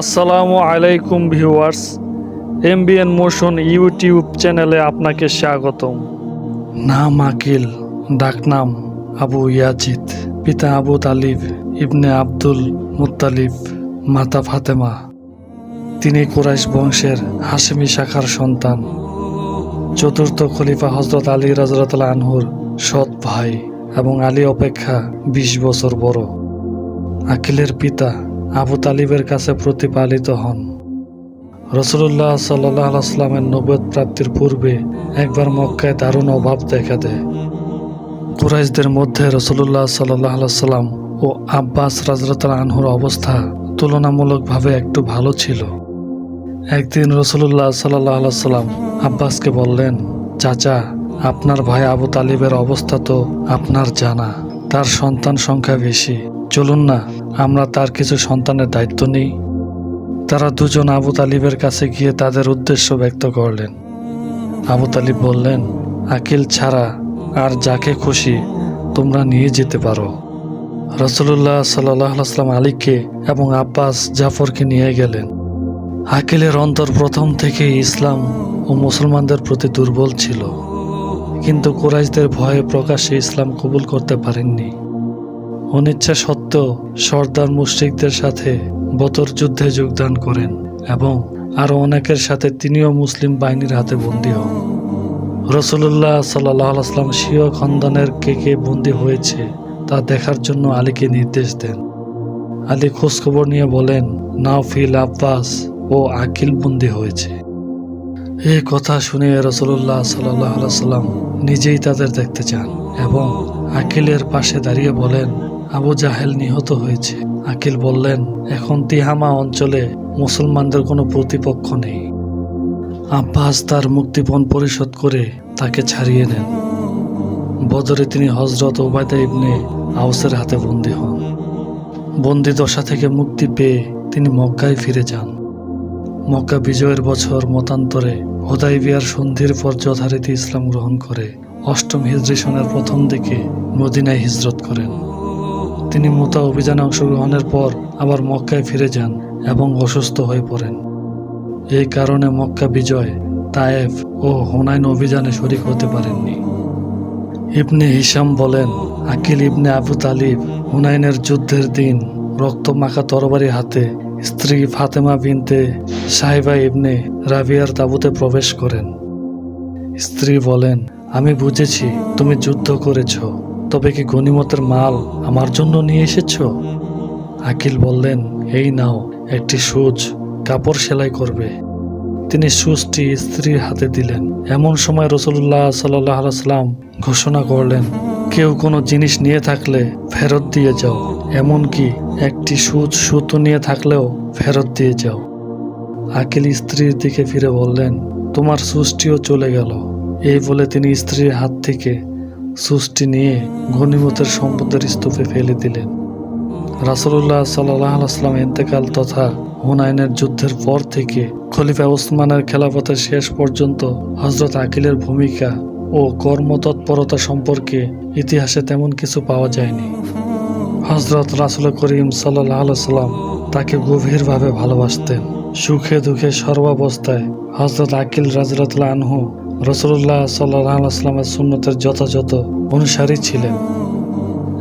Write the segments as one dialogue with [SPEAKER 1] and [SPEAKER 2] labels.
[SPEAKER 1] আসসালামু আলাইকুম viewers, MBN motion YouTube চ্যানেলে আপনাকে স্বাগতম। নাম আকিল, ডাকনাম আবু ইয়াজিদ, পিতা Abu Talib, Ibn Abdul Muttalib, মাতা ফাতেমা। তিনি কুরাইশ বংশের হাসেমি শাখার সন্তান। চতুর্থ খলিফা হজরত আলী রাজরাতাল আনহুর সৎ ভাই এবং আলী অপেক্ষা বিশ বছর বড়। আকিলের পিতা আবু তালিবের কাছে প্রতিপালিত হন। রসুল্লাহ সাল্লাহ আসলামের নবদ প্রাপ্তির পূর্বে একবার মক্কায় দারুণ অভাব দেখা দেয়। কুরাইশদের মধ্যে রসুল্লাহ সাল্লাহ সাল্লাম ও আব্বাস রাজরতাল আনহুর অবস্থা তুলনামূলকভাবে একটু ভালো ছিল। একদিন রসুল্লাহ সাল্লাহ সাল্লাম আব্বাসকে বললেন, চাচা, আপনার ভাই আবু তালিবের অবস্থা তো আপনার জানা। তার সন্তান সংখ্যা বেশি। চলুন না আমরা তার কিছু সন্তানের দায়িত্ব নিই। তারা দুজন আবু তালিবের কাছে গিয়ে তাদের উদ্দেশ্য ব্যক্ত করলেন। আবু তালিব বললেন, আকিল ছাড়া আর যাকে খুশি তোমরা নিয়ে যেতে পারো। রসুল্লাহ সাল্লাম আলীকে এবং আব্বাস জাফরকে নিয়ে গেলেন। আকিলের অন্তর প্রথম থেকে ইসলাম ও মুসলমানদের প্রতি দুর্বল ছিল। কিন্তু কোরাইশদের ভয়ে প্রকাশ্যে ইসলাম কবুল করতে পারেননি। অনিচ্ছা সত্ত্বেও সর্দার মুশ্রিকদের সাথে বতর যুদ্ধে যোগদান করেন এবং আরও অনেকের সাথে তিনিও মুসলিম বাহিনীর হাতে বন্দী হন। রসুল্লাহ সাল্লাহ আসলাম স্বীয় খন্দনের কে কে বন্দী হয়েছে তা দেখার জন্য আলীকে নির্দেশ দেন। আলী খোঁজখবর নিয়ে বলেন, নাওফিল আব্বাস ও আকিল বন্দী হয়েছে। এই কথা শুনে রসুল্লাহ সাল্লাহ সাল্লাম নিজেই তাদের দেখতে চান এবং আকিলের পাশে দাঁড়িয়ে বলেন আবু জাহেল নিহত হয়েছে। আকিল বললেন, এখন তিহামা অঞ্চলে মুসলমানদের কোনো প্রতিপক্ষ নেই। আব্বাস তার মুক্তিপণ পরিশোধ করে তাকে ছাড়িয়ে নেন। বদরে তিনি হজরত ওবায়দা ইবনে আউসের হাতে বন্দী হন। বন্দি দশা থেকে মুক্তি পেয়ে তিনি মক্কায় ফিরে যান। মক্কা বিজয়ের বছর মতান্তরে হোদাই বিয়ার সন্ধির পর যথারীতি ইসলাম গ্রহণ করে অষ্টম হিজরি সনের প্রথম দিকে মদিনায় হিজরত করেন। তিনি মোতা অভিযানে অংশগ্রহণের পর আবার মক্কায় ফিরে যান এবং অসুস্থ হয়ে পড়েন। এই কারণে মক্কা বিজয়, তায়েফ ও হুনাইন অভিযানে শরিক হতে পারেননি। ইবনে হিসাম বলেন, আকিল ইবনে আবু তালিব হুনাইনের যুদ্ধের দিন রক্ত মাখা তরবারি হাতে স্ত্রী ফাতেমা বিনতে সাহেবা ইবনে রাবিয়ার তাবুতে প্রবেশ করেন। স্ত্রী বলেন, আমি বুঝেছি, তুমি যুদ্ধ করেছ। তবে কি গনিমতের মাল আমার জন্য নিয়ে এসেছ? আকিল বললেন, এই নাও, একটি সুচ, কাপড় সেলাই করবে। তিনি সুচটি স্ত্রীর হাতে দিলেন। এমন সময় রসুল্লাহ সাল্লাহ সাল্লাম ঘোষণা করলেন, কেউ কোনো জিনিস নিয়ে থাকলে ফেরত দিয়ে যাও, এমনকি একটি সুচ, সুতো নিয়ে থাকলেও ফেরত দিয়ে যাও। আকিল স্ত্রীর দিকে ফিরে বললেন, তোমার সুচটিও চলে গেল। এই বলে তিনি স্ত্রীর হাত থেকে সুচটি নিয়ে ঘনীমতের সম্পদের স্তূপে ফেলে দিলেন। রাসুল্লাহ সাল্লাহ এতেকাল তথা হুনাইনের যুদ্ধের পর থেকে খলিফা ওসমানের খেলাফতের শেষ পর্যন্ত হজরত আকিলের ভূমিকা ও কর্মতৎপরতা সম্পর্কে ইতিহাসে তেমন কিছু পাওয়া যায়নি। হজরত রাসুল করিম সাল্লাহ সাল্লাম তাকে গভীরভাবে ভালোবাসতেন। সুখে দুঃখে সর্বাবস্থায় হজরত আকিল রাজরতুল্লাহ আনহু রসুল্লাহ সাল্লাহ আসলামের সুন্নতের যথাযথ অনুসারী ছিলেন।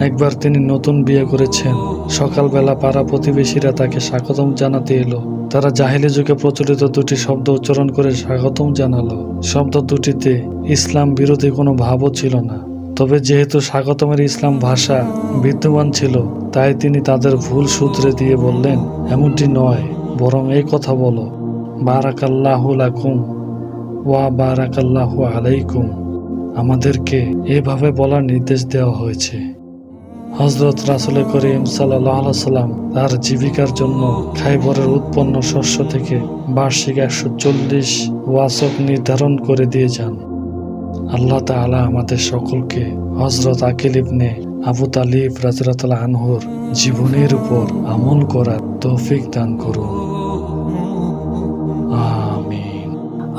[SPEAKER 1] একবার তিনি নতুন বিয়ে করেছেন। সকালবেলা পাড়া প্রতিবেশীরা তাকে স্বাগতম জানাতে এলো। তারা জাহিলি যুগে প্রচলিত দুটি শব্দ উচ্চারণ করে স্বাগতম জানালো। শব্দ দুটিতে ইসলাম বিরোধী কোনো ভাবও ছিল না। তবে যেহেতু স্বাগতমের ইসলাম ভাষা বিদ্যমান ছিল, তাই তিনি তাদের ভুল সূত্রে দিয়ে বললেন, এমনটি নয়, বরং এই কথা বলো। বারাকাল্লাহ লাকুম। ওয়া বারাকাল্লাহ আলাইকুম। আমাদেরকে এভাবে বলার নির্দেশ দেওয়া হয়েছে। হজরত রাসুল করিম সাল্লাহ সাল্লাম তার জীবিকার জন্য খাইবরের উৎপন্ন শস্য থেকে বার্ষিক একশো চল্লিশ ওয়াসক নির্ধারণ করে দিয়ে যান। আল্লাহ তাআলা আমাদের সকলকে হজরত আকিল ইবনে আবু তালিব রাজরাতাল আনহুর জীবনের উপর আমল করার তৌফিক দান করুন।